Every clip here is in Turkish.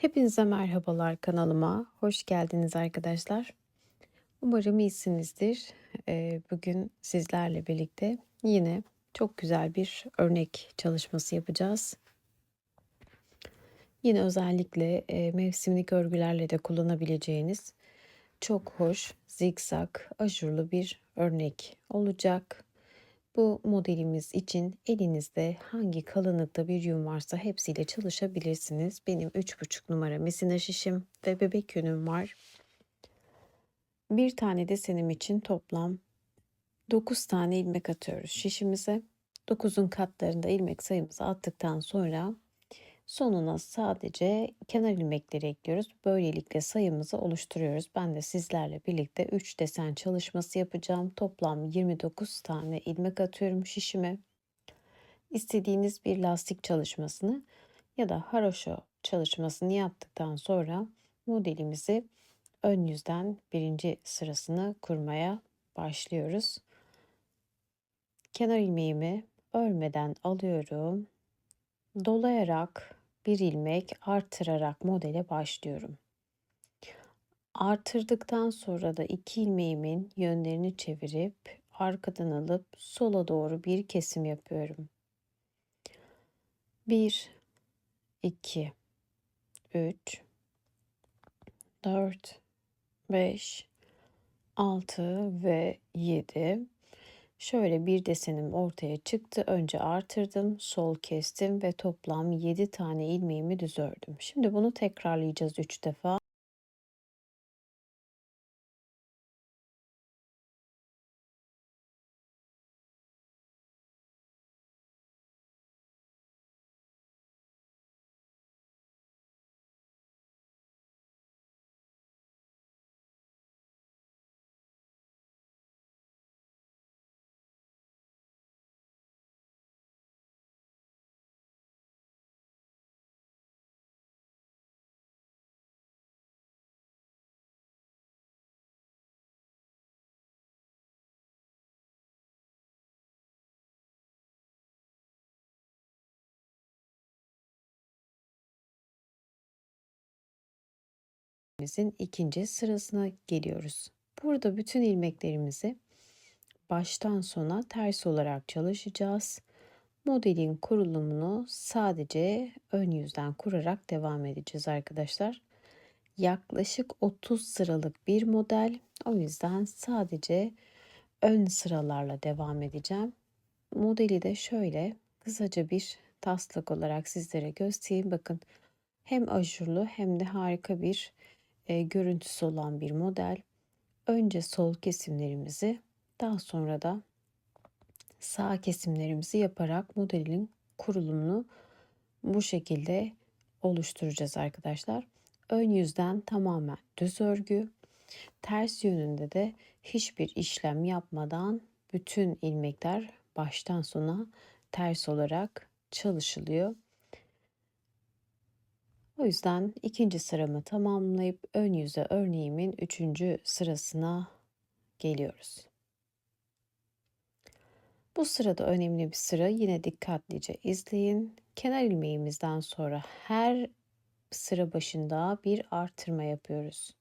Hepinize merhabalar kanalıma. Hoş geldiniz arkadaşlar. Umarım iyisinizdir. Eee, bugün sizlerle birlikte yine çok güzel bir örnek çalışması yapacağız. Yine özellikle eee, mevsimlik örgülerle de kullanabileceğiniz çok hoş zikzak ajurlu bir örnek olacak. Bu modelimiz için elinizde hangi kalınlıkta bir yün varsa hepsiyle çalışabilirsiniz. Benim 3,5 numara mesina şişim ve bebek yünüm var. Bir tane desenim için toplam 9 tane ilmek atıyoruz şişimize. 9'un katlarında ilmek sayımızı attıktan sonra sonuna sadece kenar ilmekleri ekliyoruz. Böylelikle sayımızı oluşturuyoruz. Ben de sizlerle birlikte 3 desen çalışması yapacağım. Toplam 29 tane ilmek atıyorum şişime. İstediğiniz bir lastik çalışmasını ya da haroşo çalışmasını yaptıktan sonra modelimizi ön yüzden birinci sırasını kurmaya başlıyoruz. Kenar ilmeğimi örmeden alıyorum. Dolayarak bir ilmek artırarak modele başlıyorum. Artırdıktan sonra da iki ilmeğimin yönlerini çevirip arkadan alıp sola doğru bir kesim yapıyorum. 1 2 3 4 5 6 ve 7 Şöyle bir desenim ortaya çıktı. Önce artırdım, sol kestim ve toplam 7 tane ilmeğimi düz ördüm. Şimdi bunu tekrarlayacağız 3 defa. Bizim ikinci sırasına geliyoruz. Burada bütün ilmeklerimizi baştan sona ters olarak çalışacağız. Modelin kurulumunu sadece ön yüzden kurarak devam edeceğiz arkadaşlar. Yaklaşık 30 sıralık bir model. O yüzden sadece ön sıralarla devam edeceğim. Modeli de şöyle kısaca bir taslak olarak sizlere göstereyim. Bakın hem ajurlu hem de harika bir e, görüntüsü olan bir model. Önce sol kesimlerimizi daha sonra da sağ kesimlerimizi yaparak modelin kurulumunu bu şekilde oluşturacağız arkadaşlar. Ön yüzden tamamen düz örgü. Ters yönünde de hiçbir işlem yapmadan bütün ilmekler baştan sona ters olarak çalışılıyor. O yüzden ikinci sıramı tamamlayıp ön yüze örneğimin üçüncü sırasına geliyoruz. Bu sırada önemli bir sıra yine dikkatlice izleyin. Kenar ilmeğimizden sonra her sıra başında bir artırma yapıyoruz.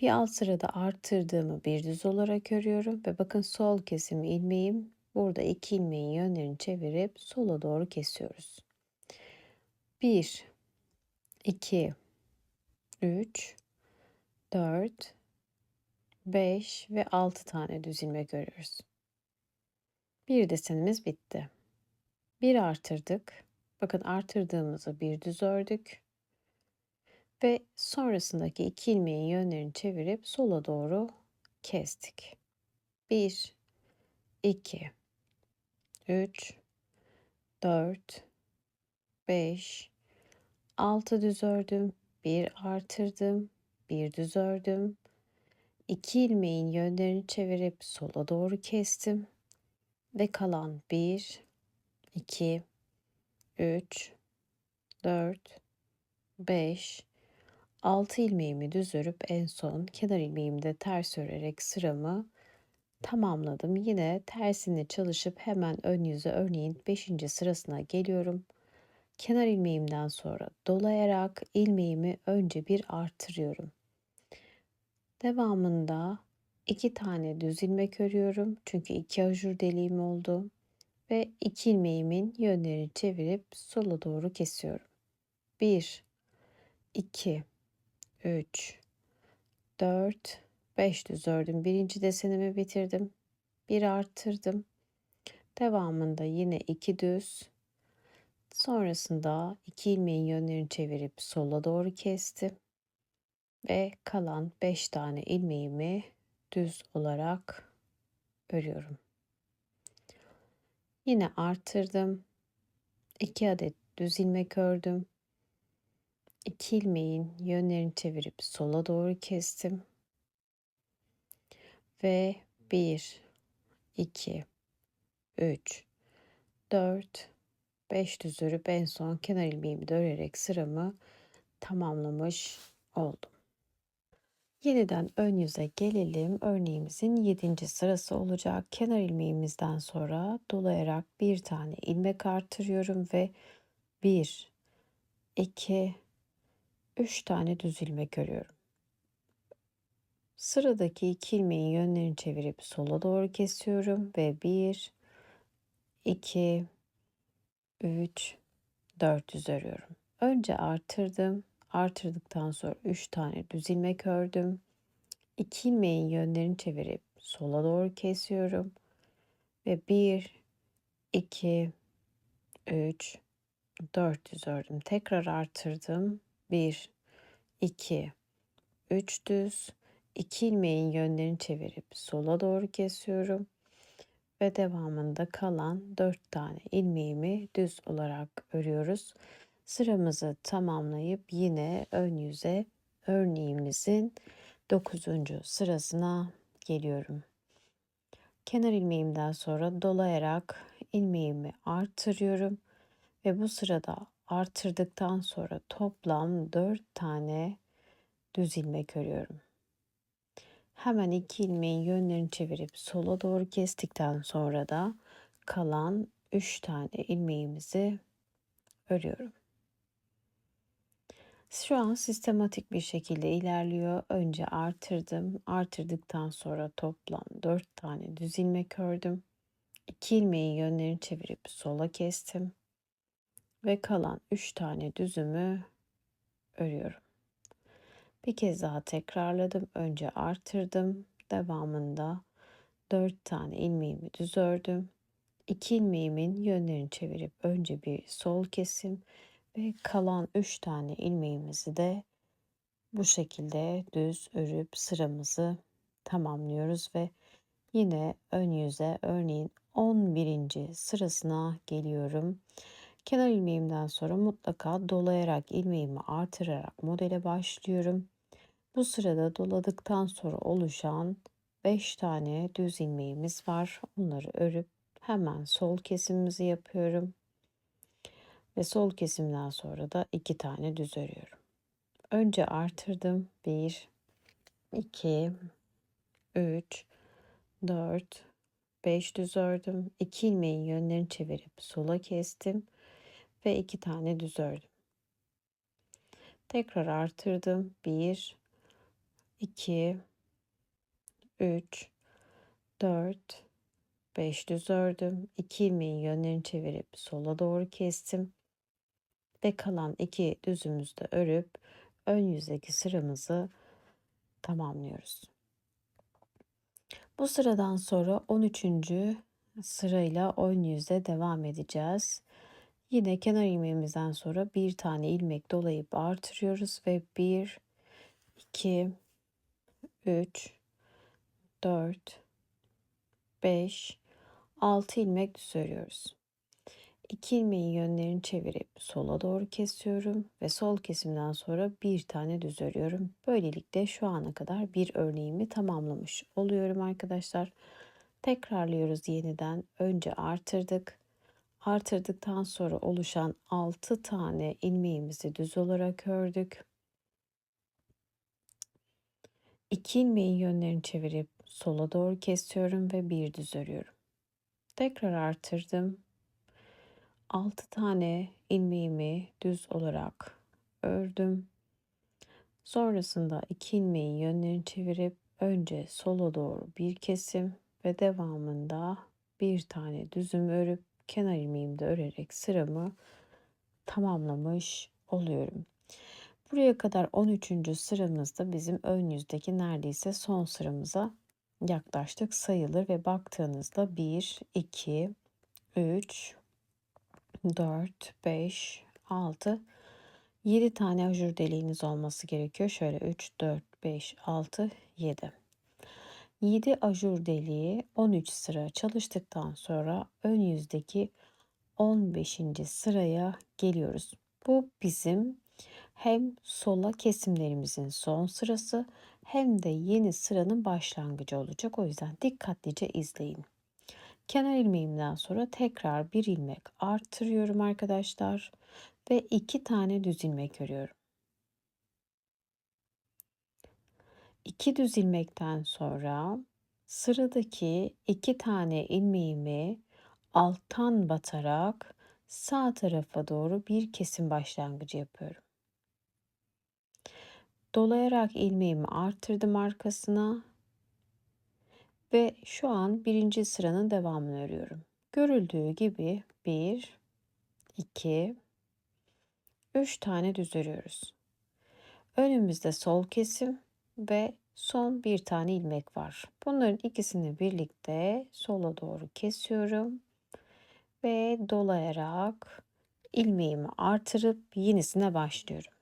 Bir alt sırada arttırdığımı bir düz olarak örüyorum ve bakın sol kesim ilmeğim burada iki ilmeğin yönlerini çevirip sola doğru kesiyoruz. 1 2 3 4 5 ve 6 tane düz ilmek görüyoruz. Bir desenimiz bitti. Bir artırdık. Bakın artırdığımızı bir düz ördük. Ve sonrasındaki iki ilmeğin yönlerini çevirip sola doğru kestik. 1 2 3 4 5 6 düz ördüm, bir artırdım, bir düz ördüm. 2 ilmeğin yönlerini çevirip sola doğru kestim ve kalan 1 2 3 4 5 6 ilmeğimi düz örüp en son kenar ilmeğimi de ters örerek sıramı tamamladım. Yine tersini çalışıp hemen ön yüze örneğin 5. sırasına geliyorum. Kenar ilmeğimden sonra dolayarak ilmeğimi önce bir artırıyorum. Devamında iki tane düz ilmek örüyorum. Çünkü iki ajur deliğim oldu. Ve iki ilmeğimin yönlerini çevirip sola doğru kesiyorum. 1, 2, 3, 4, 5 düz ördüm. Birinci desenimi bitirdim. Bir arttırdım. Devamında yine iki düz. Sonrasında iki ilmeğin yönlerini çevirip sola doğru kestim. Ve kalan 5 tane ilmeğimi düz olarak örüyorum. Yine arttırdım. 2 adet düz ilmek ördüm. 2 ilmeğin yönlerini çevirip sola doğru kestim. Ve 1 2 3 4 5 düz örüp en son kenar ilmeğimi de sıramı tamamlamış oldum. Yeniden ön yüze gelelim. Örneğimizin 7. sırası olacak. Kenar ilmeğimizden sonra dolayarak bir tane ilmek artırıyorum ve 1 2 3 tane düz ilmek örüyorum. Sıradaki iki ilmeğin yönlerini çevirip sola doğru kesiyorum ve 1 2 3 4 düz örüyorum. Önce artırdım. Artırdıktan sonra 3 tane düz ilmek ördüm. 2 ilmeğin yönlerini çevirip sola doğru kesiyorum. Ve 1 2 3 4 düz ördüm. Tekrar artırdım. 1 2 3 düz. 2 ilmeğin yönlerini çevirip sola doğru kesiyorum ve devamında kalan 4 tane ilmeğimi düz olarak örüyoruz. Sıramızı tamamlayıp yine ön yüze örneğimizin 9. sırasına geliyorum. Kenar ilmeğimden sonra dolayarak ilmeğimi artırıyorum ve bu sırada artırdıktan sonra toplam 4 tane düz ilmek örüyorum. Hemen iki ilmeğin yönlerini çevirip sola doğru kestikten sonra da kalan 3 tane ilmeğimizi örüyorum. Şu an sistematik bir şekilde ilerliyor. Önce artırdım. Artırdıktan sonra toplam 4 tane düz ilmek ördüm. 2 ilmeğin yönlerini çevirip sola kestim. Ve kalan 3 tane düzümü örüyorum. Bir kez daha tekrarladım. Önce artırdım. Devamında 4 tane ilmeğimi düz ördüm. 2 ilmeğimin yönlerini çevirip önce bir sol kesim ve kalan 3 tane ilmeğimizi de bu şekilde düz örüp sıramızı tamamlıyoruz ve yine ön yüze örneğin 11. sırasına geliyorum. Kenar ilmeğimden sonra mutlaka dolayarak ilmeğimi artırarak modele başlıyorum. Bu sırada doladıktan sonra oluşan 5 tane düz ilmeğimiz var. Onları örüp hemen sol kesimimizi yapıyorum. Ve sol kesimden sonra da 2 tane düz örüyorum. Önce artırdım. 1 2 3 4 5 düz ördüm. 2 ilmeğin yönlerini çevirip sola kestim ve 2 tane düz ördüm. Tekrar artırdım. 1 2 3 4 5 düz ördüm. 2 ilmeğin yönlerini çevirip sola doğru kestim. Ve kalan iki düzümüzü de örüp ön yüzdeki sıramızı tamamlıyoruz. Bu sıradan sonra 13. sırayla ön yüzde devam edeceğiz. Yine kenar ilmeğimizden sonra bir tane ilmek dolayıp artırıyoruz ve 1 2 3 4 5 6 ilmek düz örüyoruz. 2 ilmeğin yönlerini çevirip sola doğru kesiyorum ve sol kesimden sonra bir tane düz örüyorum. Böylelikle şu ana kadar bir örneğimi tamamlamış oluyorum arkadaşlar. Tekrarlıyoruz yeniden. Önce artırdık. Artırdıktan sonra oluşan 6 tane ilmeğimizi düz olarak ördük. 2 ilmeğin yönlerini çevirip sola doğru kesiyorum ve bir düz örüyorum. Tekrar artırdım. 6 tane ilmeğimi düz olarak ördüm. Sonrasında iki ilmeğin yönlerini çevirip önce sola doğru bir kesim ve devamında bir tane düzüm örüp kenar ilmeğimi de örerek sıramı tamamlamış oluyorum. Buraya kadar 13. sıramızda bizim ön yüzdeki neredeyse son sıramıza yaklaştık sayılır ve baktığınızda 1, 2, 3, 4, 5, 6, 7 tane ajur deliğiniz olması gerekiyor. Şöyle 3, 4, 5, 6, 7. 7 ajur deliği 13 sıra çalıştıktan sonra ön yüzdeki 15. sıraya geliyoruz. Bu bizim hem sola kesimlerimizin son sırası hem de yeni sıranın başlangıcı olacak. O yüzden dikkatlice izleyin. Kenar ilmeğimden sonra tekrar bir ilmek artırıyorum arkadaşlar ve iki tane düz ilmek örüyorum. İki düz ilmekten sonra sıradaki iki tane ilmeğimi alttan batarak sağ tarafa doğru bir kesim başlangıcı yapıyorum. Dolayarak ilmeğimi arttırdım arkasına ve şu an birinci sıranın devamını örüyorum. Görüldüğü gibi 1, 2, 3 tane düz örüyoruz. Önümüzde sol kesim ve son bir tane ilmek var. Bunların ikisini birlikte sola doğru kesiyorum ve dolayarak ilmeğimi artırıp yenisine başlıyorum.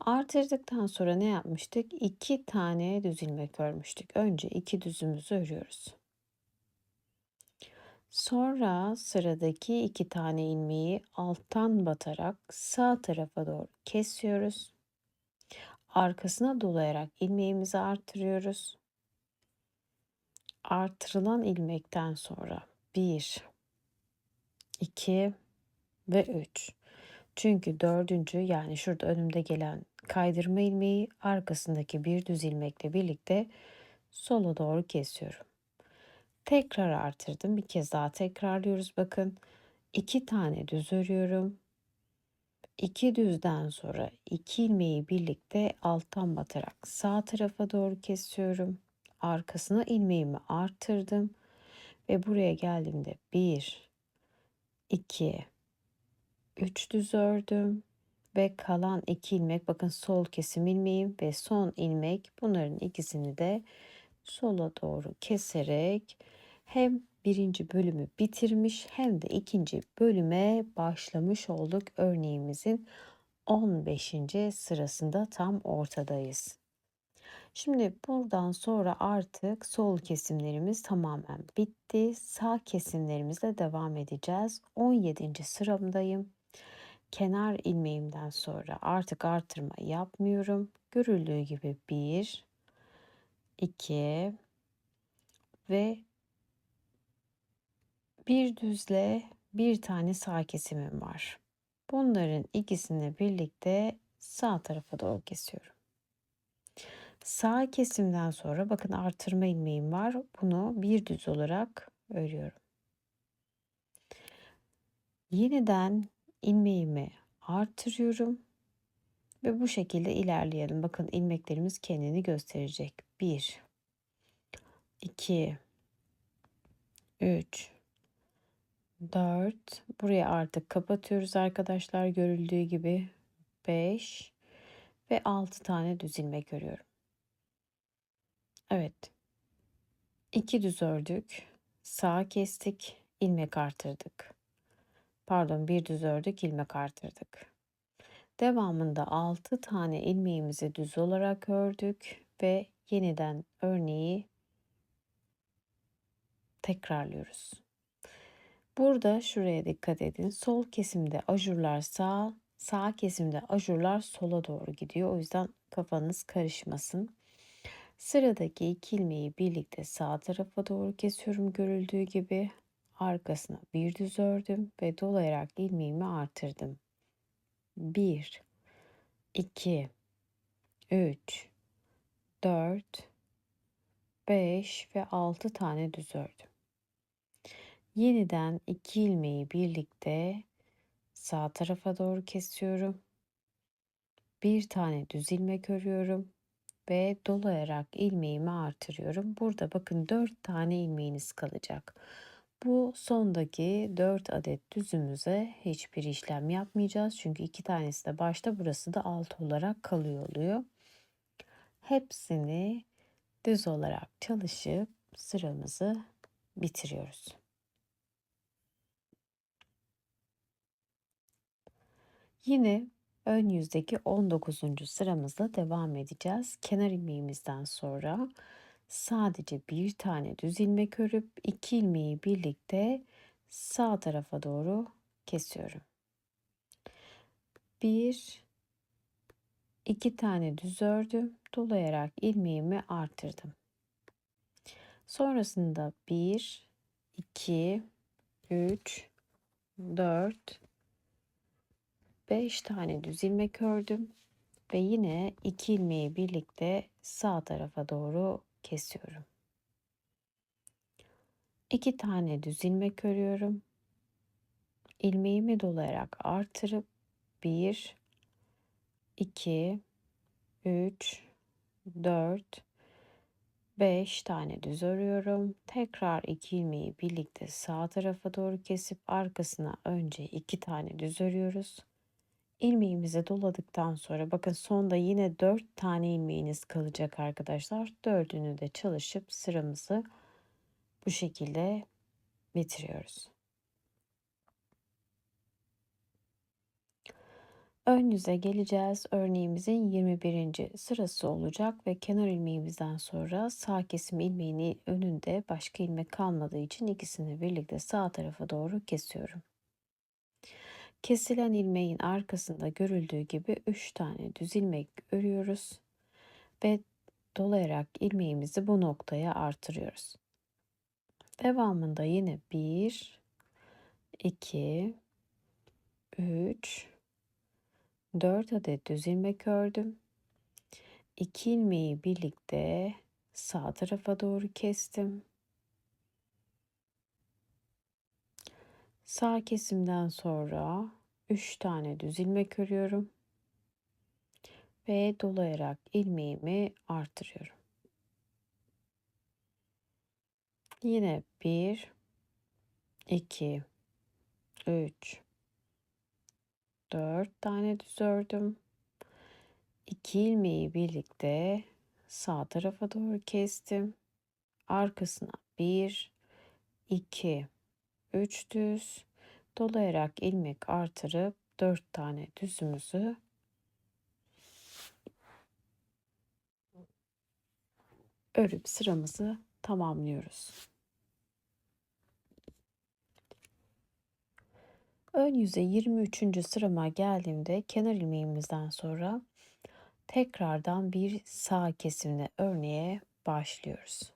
Artırdıktan sonra ne yapmıştık? İki tane düz ilmek örmüştük. Önce iki düzümüzü örüyoruz. Sonra sıradaki iki tane ilmeği alttan batarak sağ tarafa doğru kesiyoruz. Arkasına dolayarak ilmeğimizi artırıyoruz. Artırılan ilmekten sonra 1 2 ve 3. Çünkü dördüncü yani şurada önümde gelen kaydırma ilmeği arkasındaki bir düz ilmekle birlikte sola doğru kesiyorum. Tekrar artırdım. Bir kez daha tekrarlıyoruz. Bakın iki tane düz örüyorum. İki düzden sonra iki ilmeği birlikte alttan batarak sağ tarafa doğru kesiyorum. Arkasına ilmeğimi arttırdım ve buraya geldiğimde 1 2 3 düz ördüm ve kalan iki ilmek bakın sol kesim ilmeğim ve son ilmek bunların ikisini de sola doğru keserek hem birinci bölümü bitirmiş hem de ikinci bölüme başlamış olduk. Örneğimizin 15. sırasında tam ortadayız. Şimdi buradan sonra artık sol kesimlerimiz tamamen bitti. Sağ kesimlerimizle devam edeceğiz. 17. sıramdayım. Kenar ilmeğimden sonra artık artırma yapmıyorum. Görüldüğü gibi 1 2 ve bir düzle bir tane sağ kesimim var. Bunların ikisini birlikte sağ tarafa doğru kesiyorum. Sağ kesimden sonra bakın artırma ilmeğim var. Bunu bir düz olarak örüyorum. Yeniden ilmeğimi artırıyorum ve bu şekilde ilerleyelim. Bakın ilmeklerimiz kendini gösterecek. 1 2 3 4 buraya artık kapatıyoruz arkadaşlar görüldüğü gibi 5 ve 6 tane düz ilmek örüyorum. Evet. 2 düz ördük. Sağ kestik, ilmek artırdık. Pardon, bir düz ördük, ilmek artırdık. Devamında 6 tane ilmeğimizi düz olarak ördük ve yeniden örneği tekrarlıyoruz. Burada şuraya dikkat edin. Sol kesimde ajurlar sağ, sağ kesimde ajurlar sola doğru gidiyor. O yüzden kafanız karışmasın. Sıradaki iki ilmeği birlikte sağ tarafa doğru kesiyorum görüldüğü gibi. Arkasına bir düz ördüm ve dolayarak ilmeğimi artırdım. 1 2 3 4 5 ve 6 tane düz ördüm. Yeniden iki ilmeği birlikte sağ tarafa doğru kesiyorum. Bir tane düz ilmek örüyorum ve dolayarak ilmeğimi artırıyorum. Burada bakın 4 tane ilmeğiniz kalacak. Bu sondaki 4 adet düzümüze hiçbir işlem yapmayacağız. Çünkü iki tanesi de başta burası da alt olarak kalıyor oluyor. Hepsini düz olarak çalışıp sıramızı bitiriyoruz. Yine ön yüzdeki 19. sıramızla devam edeceğiz. Kenar ilmeğimizden sonra sadece bir tane düz ilmek örüp iki ilmeği birlikte sağ tarafa doğru kesiyorum. Bir, iki tane düz ördüm. Dolayarak ilmeğimi artırdım. Sonrasında 1, 2, 3, 4, 5 tane düz ilmek ördüm ve yine iki ilmeği birlikte sağ tarafa doğru kesiyorum. 2 tane düz ilmek örüyorum. İlmeğimi dolayarak artırıp 1 2 3 4 5 tane düz örüyorum. Tekrar iki ilmeği birlikte sağ tarafa doğru kesip arkasına önce iki tane düz örüyoruz. İlmeğimizi doladıktan sonra bakın sonda yine 4 tane ilmeğiniz kalacak arkadaşlar. Dördünü de çalışıp sıramızı bu şekilde bitiriyoruz. Ön yüze geleceğiz. Örneğimizin 21. sırası olacak ve kenar ilmeğimizden sonra sağ kesim ilmeğinin önünde başka ilmek kalmadığı için ikisini birlikte sağ tarafa doğru kesiyorum. Kesilen ilmeğin arkasında görüldüğü gibi 3 tane düz ilmek örüyoruz ve dolayarak ilmeğimizi bu noktaya artırıyoruz. Devamında yine 1 2 3 4 adet düz ilmek ördüm. 2 ilmeği birlikte sağ tarafa doğru kestim. Sağ kesimden sonra 3 tane düz ilmek örüyorum ve dolayarak ilmeğimi artırıyorum. Yine 1 2 3 4 tane düz ördüm. 2 ilmeği birlikte sağ tarafa doğru kestim. Arkasına 1 2 3 düz dolayarak ilmek artırıp 4 tane düzümüzü örüp sıramızı tamamlıyoruz. Ön yüze 23. sırama geldiğimde kenar ilmeğimizden sonra tekrardan bir sağ kesimle örneğe başlıyoruz.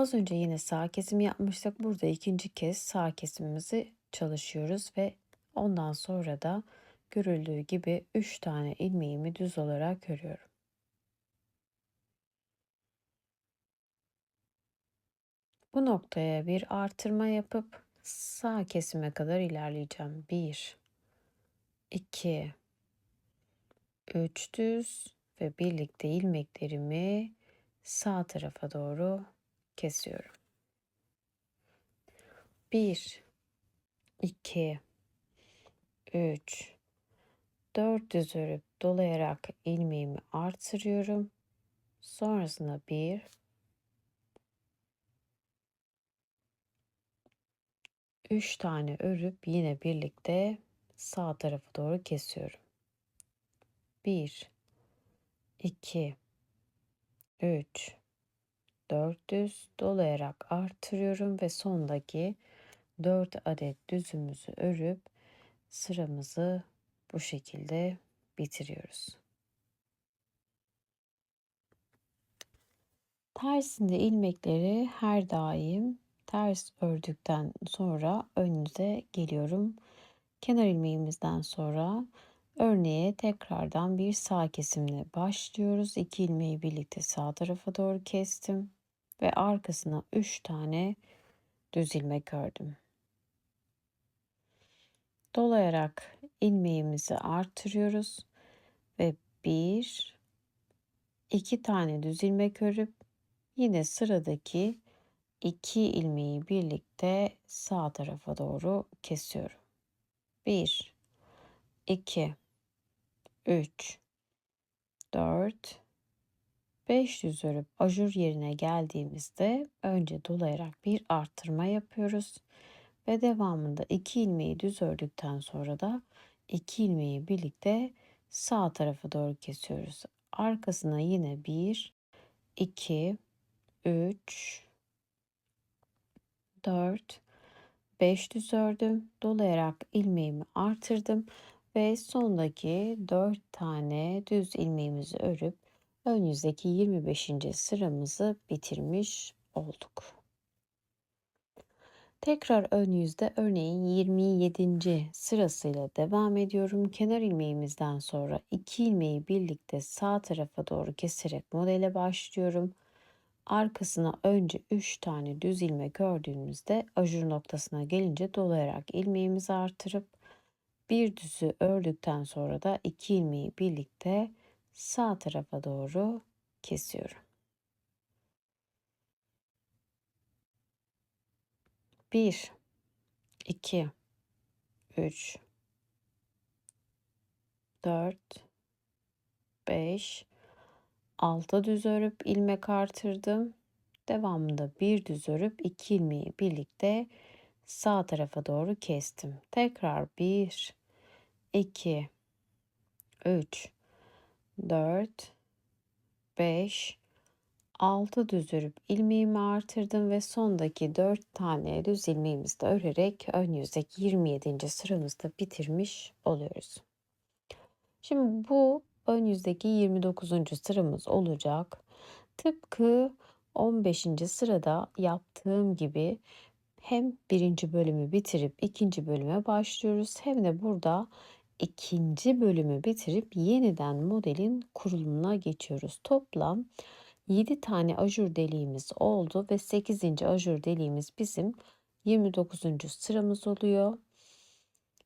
Az önce yine sağ kesim yapmıştık. Burada ikinci kez sağ kesimimizi çalışıyoruz ve ondan sonra da görüldüğü gibi 3 tane ilmeğimi düz olarak örüyorum. Bu noktaya bir artırma yapıp sağ kesime kadar ilerleyeceğim. 1 2 3 düz ve birlikte ilmeklerimi sağ tarafa doğru kesiyorum. 1 2 3 4 düz örüp dolayarak ilmeğimi artırıyorum. Sonrasında 1 3 tane örüp yine birlikte sağ tarafa doğru kesiyorum. 1 2 3 4 düz dolayarak artırıyorum ve sondaki 4 adet düzümüzü örüp sıramızı bu şekilde bitiriyoruz. Tersinde ilmekleri her daim ters ördükten sonra önünüze geliyorum. Kenar ilmeğimizden sonra örneğe tekrardan bir sağ kesimle başlıyoruz. İki ilmeği birlikte sağ tarafa doğru kestim ve arkasına 3 tane düz ilmek ördüm. Dolayarak ilmeğimizi artırıyoruz ve bir, iki tane düz ilmek örüp yine sıradaki iki ilmeği birlikte sağ tarafa doğru kesiyorum. 1 2 3 4 5 düz örüp ajur yerine geldiğimizde önce dolayarak bir arttırma yapıyoruz ve devamında iki ilmeği düz ördükten sonra da iki ilmeği birlikte sağ tarafa doğru kesiyoruz. Arkasına yine 1 2 3 4 5 düz ördüm. Dolayarak ilmeğimi artırdım ve sondaki 4 tane düz ilmeğimizi örüp ön yüzdeki 25. sıramızı bitirmiş olduk. Tekrar ön yüzde örneğin 27. sırasıyla devam ediyorum. Kenar ilmeğimizden sonra 2 ilmeği birlikte sağ tarafa doğru keserek modele başlıyorum. Arkasına önce 3 tane düz ilmek ördüğümüzde ajur noktasına gelince dolayarak ilmeğimizi artırıp bir düzü ördükten sonra da 2 ilmeği birlikte sağ tarafa doğru kesiyorum. Bir, iki, üç, dört, beş, altı düz örüp ilmek artırdım. Devamında bir düz örüp iki ilmeği birlikte sağ tarafa doğru kestim. Tekrar bir, iki, üç, dört, beş, 6 düz örüp ilmeğimi artırdım ve sondaki 4 tane düz ilmeğimizi de örerek ön yüzdeki 27. sıramızda bitirmiş oluyoruz. Şimdi bu ön yüzdeki 29. sıramız olacak. Tıpkı 15. sırada yaptığım gibi hem birinci bölümü bitirip ikinci bölüme başlıyoruz hem de burada ikinci bölümü bitirip yeniden modelin kurulumuna geçiyoruz. Toplam 7 tane ajur deliğimiz oldu ve 8. ajur deliğimiz bizim 29. sıramız oluyor.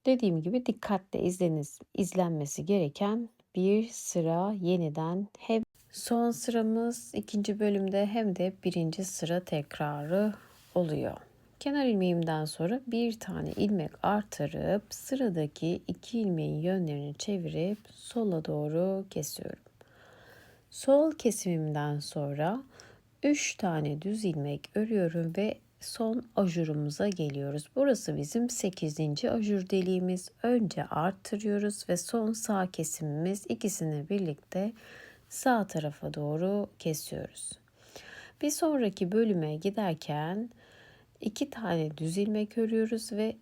Dediğim gibi dikkatle izleniz, izlenmesi gereken bir sıra yeniden hem son sıramız ikinci bölümde hem de birinci sıra tekrarı oluyor. Kenar ilmeğimden sonra bir tane ilmek artırıp sıradaki iki ilmeğin yönlerini çevirip sola doğru kesiyorum. Sol kesimimden sonra 3 tane düz ilmek örüyorum ve son ajurumuza geliyoruz. Burası bizim 8. ajur deliğimiz. Önce arttırıyoruz ve son sağ kesimimiz ikisini birlikte sağ tarafa doğru kesiyoruz. Bir sonraki bölüme giderken iki tane düz ilmek örüyoruz ve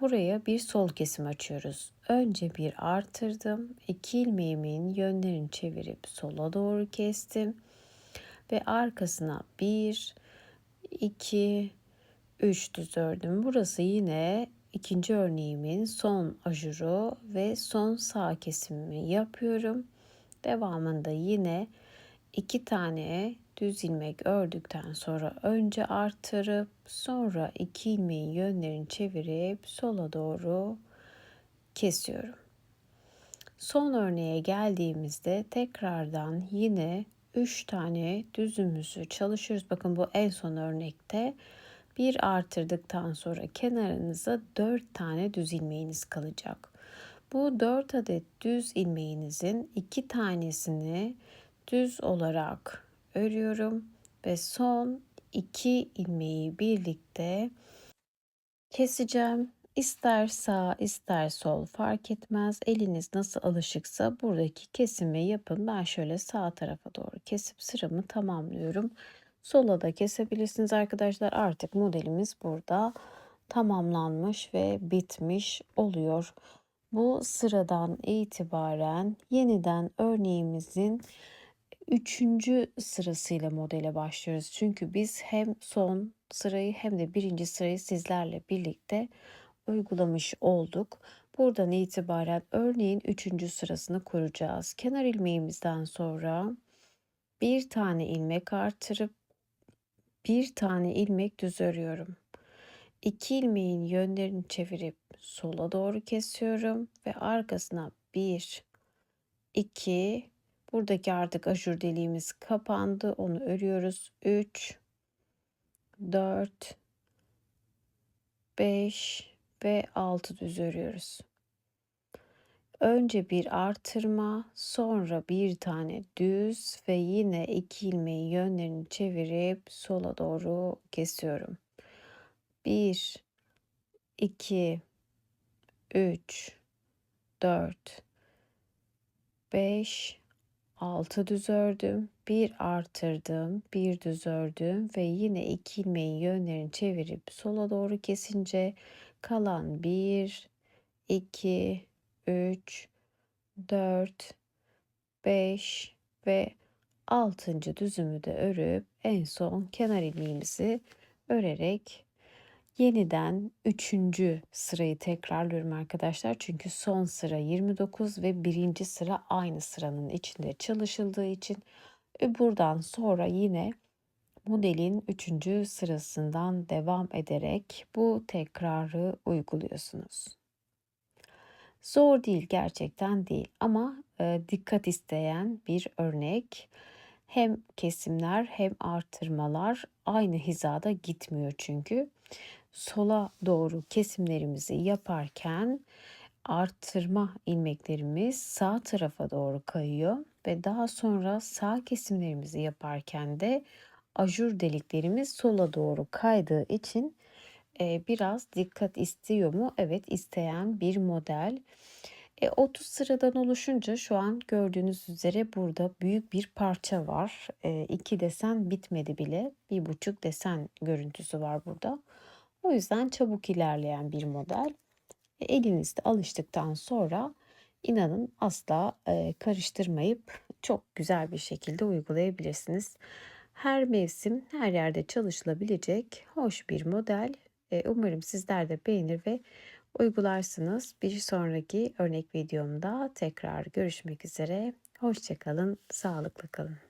buraya bir sol kesim açıyoruz. Önce bir artırdım. İki ilmeğimin yönlerini çevirip sola doğru kestim. Ve arkasına bir, iki, üç düz ördüm. Burası yine ikinci örneğimin son ajuru ve son sağ kesimimi yapıyorum. Devamında yine iki tane düz ilmek ördükten sonra önce artırıp sonra iki ilmeğin yönlerini çevirip sola doğru kesiyorum. Son örneğe geldiğimizde tekrardan yine 3 tane düzümüzü çalışıyoruz. Bakın bu en son örnekte bir artırdıktan sonra kenarınıza 4 tane düz ilmeğiniz kalacak. Bu 4 adet düz ilmeğinizin 2 tanesini düz olarak örüyorum ve son 2 ilmeği birlikte keseceğim. İster sağ ister sol fark etmez. Eliniz nasıl alışıksa buradaki kesimi yapın. Ben şöyle sağ tarafa doğru kesip sıramı tamamlıyorum. Sola da kesebilirsiniz arkadaşlar. Artık modelimiz burada tamamlanmış ve bitmiş oluyor. Bu sıradan itibaren yeniden örneğimizin üçüncü sırasıyla modele başlıyoruz. Çünkü biz hem son sırayı hem de birinci sırayı sizlerle birlikte uygulamış olduk. Buradan itibaren örneğin üçüncü sırasını kuracağız. Kenar ilmeğimizden sonra bir tane ilmek artırıp bir tane ilmek düz örüyorum. İki ilmeğin yönlerini çevirip sola doğru kesiyorum ve arkasına 1 2 buradaki artık ajur deliğimiz kapandı. Onu örüyoruz. 3 4 5 ve 6 düz örüyoruz. Önce bir artırma, sonra bir tane düz ve yine iki ilmeği yönlerini çevirip sola doğru kesiyorum. 1 2 3 4 5 6 düz ördüm. Bir artırdım, bir düz ördüm ve yine iki ilmeği yönlerini çevirip sola doğru kesince kalan 1 2 3 4 5 ve 6. düzümü de örüp en son kenar ilmeğimizi örerek yeniden 3. sırayı tekrarlıyorum arkadaşlar. Çünkü son sıra 29 ve birinci sıra aynı sıranın içinde çalışıldığı için e, buradan sonra yine modelin 3. sırasından devam ederek bu tekrarı uyguluyorsunuz. Zor değil gerçekten değil ama e, dikkat isteyen bir örnek. Hem kesimler hem artırmalar aynı hizada gitmiyor çünkü. Sola doğru kesimlerimizi yaparken artırma ilmeklerimiz sağ tarafa doğru kayıyor ve daha sonra sağ kesimlerimizi yaparken de ajur deliklerimiz sola doğru kaydığı için e, biraz dikkat istiyor mu? Evet isteyen bir model. E, 30 sıradan oluşunca şu an gördüğünüz üzere burada büyük bir parça var. E, iki desen bitmedi bile. Bir buçuk desen görüntüsü var burada. O yüzden çabuk ilerleyen bir model. E, elinizde alıştıktan sonra inanın asla e, karıştırmayıp çok güzel bir şekilde uygulayabilirsiniz. Her mevsim her yerde çalışılabilecek hoş bir model. E, umarım sizler de beğenir ve uygularsınız. Bir sonraki örnek videomda tekrar görüşmek üzere. Hoşçakalın, sağlıklı kalın.